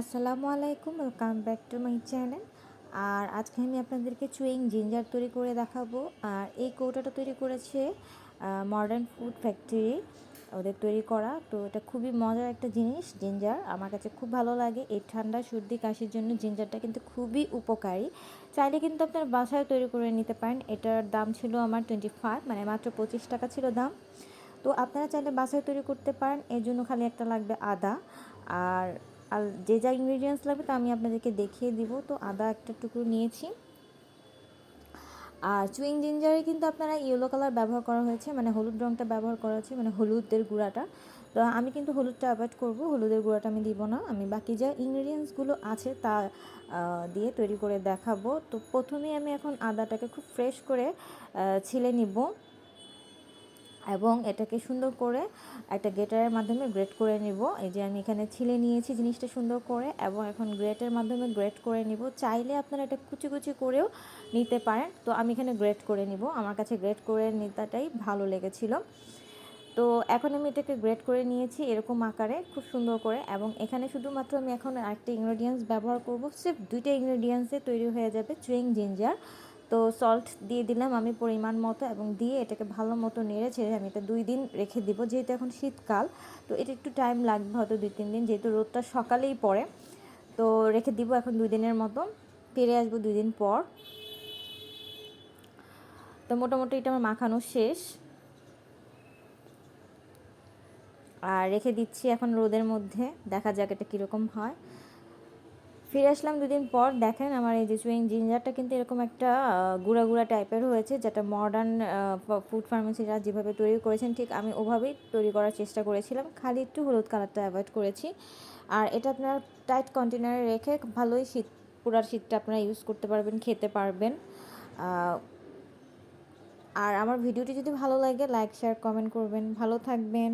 আসসালামু আলাইকুম welcome back to my channel আর আজকে আমি আপনাদেরকে চুইং জিঞ্জার তৈরি করে দেখাবো। আর এই কৌটাটা তৈরি করেছে মডার্ন ফুড ফ্যাক্টরি ওদের তৈরি করা। তো এটা খুবই মজার একটা জিনিস জিঞ্জার আমার কাছে খুব ভালো লাগে। এই ঠান্ডা, সর্দি, কাশির জন্য জিঞ্জারটা কিন্তু খুবই উপকারী। চাইলে কিন্তু আপনার বাসায় তৈরি করে নিতে পারেন। এটার দাম ছিল আমার টোয়েন্টি ফাইভ মানে মাত্র পঁচিশ টাকা ছিল দাম। তো আপনারা চাইলে বাসায় তৈরি করতে পারেন। এর জন্য খালি একটা লাগবে আদা। আর আর যে যা ইনগ্রিডিয়েন্টস লাগবে তা আমি আপনাদেরকে দেখিয়ে দিব। তো আদা একটা টুকরো নিয়েছি। আর চুইং জিঞ্জারে কিন্তু আপনারা ইয়েলো কালার ব্যবহার করা হয়েছে মানে হলুদ রঙটা ব্যবহার করা হয়েছে মানে হলুদের গুঁড়াটা। তো আমি কিন্তু হলুদটা অ্যাভয়েড করব, হলুদের গুঁড়াটা আমি দিব না। আমি বাকি যা ইনগ্রিডিয়েন্টসগুলো আছে তা দিয়ে তৈরি করে দেখাবো। তো প্রথমেই আমি এখন আদাটাকে খুব ফ্রেশ করে ছিলে নিব। এবং এটাকে সুন্দর করে একটা গ্রেটারের মাধ্যমে গ্রেট করে নিব। এই যে আমি এখানে ছিলে নিয়েছি জিনিসটা সুন্দর করে এবং এখন গ্রেটের মাধ্যমে গ্রেট করে নিব। চাইলে আপনারা এটা কুচি কুচি করেও নিতে পারেন। তো আমি এখানে গ্রেট করে নিব। আমার কাছে গ্রেট করে নিতাটাই ভালো লেগেছিল। তো এখন আমি এটাকে গ্রেট করে নিয়েছি এরকম আকারে, খুব সুন্দর করে এবং এখানে শুধুমাত্র আমি এখন আরেকটা ইনগ্রেডিয়েন্টস ব্যবহার করব। সিফ দুইটা ইনগ্রেডিয়েন্টসে তৈরি হয়ে যাবে চুইং জিঞ্জার। তো সল্ট দিয়ে দিলাম আমি পরিমাণ মতো এবং দিয়ে এটাকে ভালো মতো নেড়ে ছেড়ে আমি এটা দুই দিন রেখে দিব, যেহেতু এখন শীতকাল। তো এটা একটু টাইম লাগবে হয়তো দুই, তিন দিন, যেহেতু রোদটা সকালেই পড়ে। তো রেখে দিব এখন দুই দিনের মতো। ফিরে আসব দুই দিন পর। তো মোটামুটি এটা আমার মাখানো শেষ। আর রেখে দিচ্ছি এখন রোদের মধ্যে। দেখা যাক এটা কীরকম হয়। ফিরে আসলাম দুদিন পর। দেখেন আমার এই যে চুইং জিঞ্জারটা কিন্তু এরকম একটা গুঁড়া গুঁড়া টাইপের হয়েছে, যেটা মডার্ন ফুড ফার্মেসিরা যেভাবে তৈরি করেছেন, ঠিক আমি ওভাবেই তৈরি করার চেষ্টা করেছিলাম। খালি একটু হলুদ কালারটা অ্যাভয়েড করেছি। আর এটা আপনার টাইট কন্টেনারে রেখে ভালোই শীত, পুরার শীতটা আপনারা ইউজ করতে পারবেন, খেতে পারবেন। আর আমার ভিডিওটি যদি ভালো লাগে লাইক শেয়ার কমেন্ট করবেন। ভালো থাকবেন।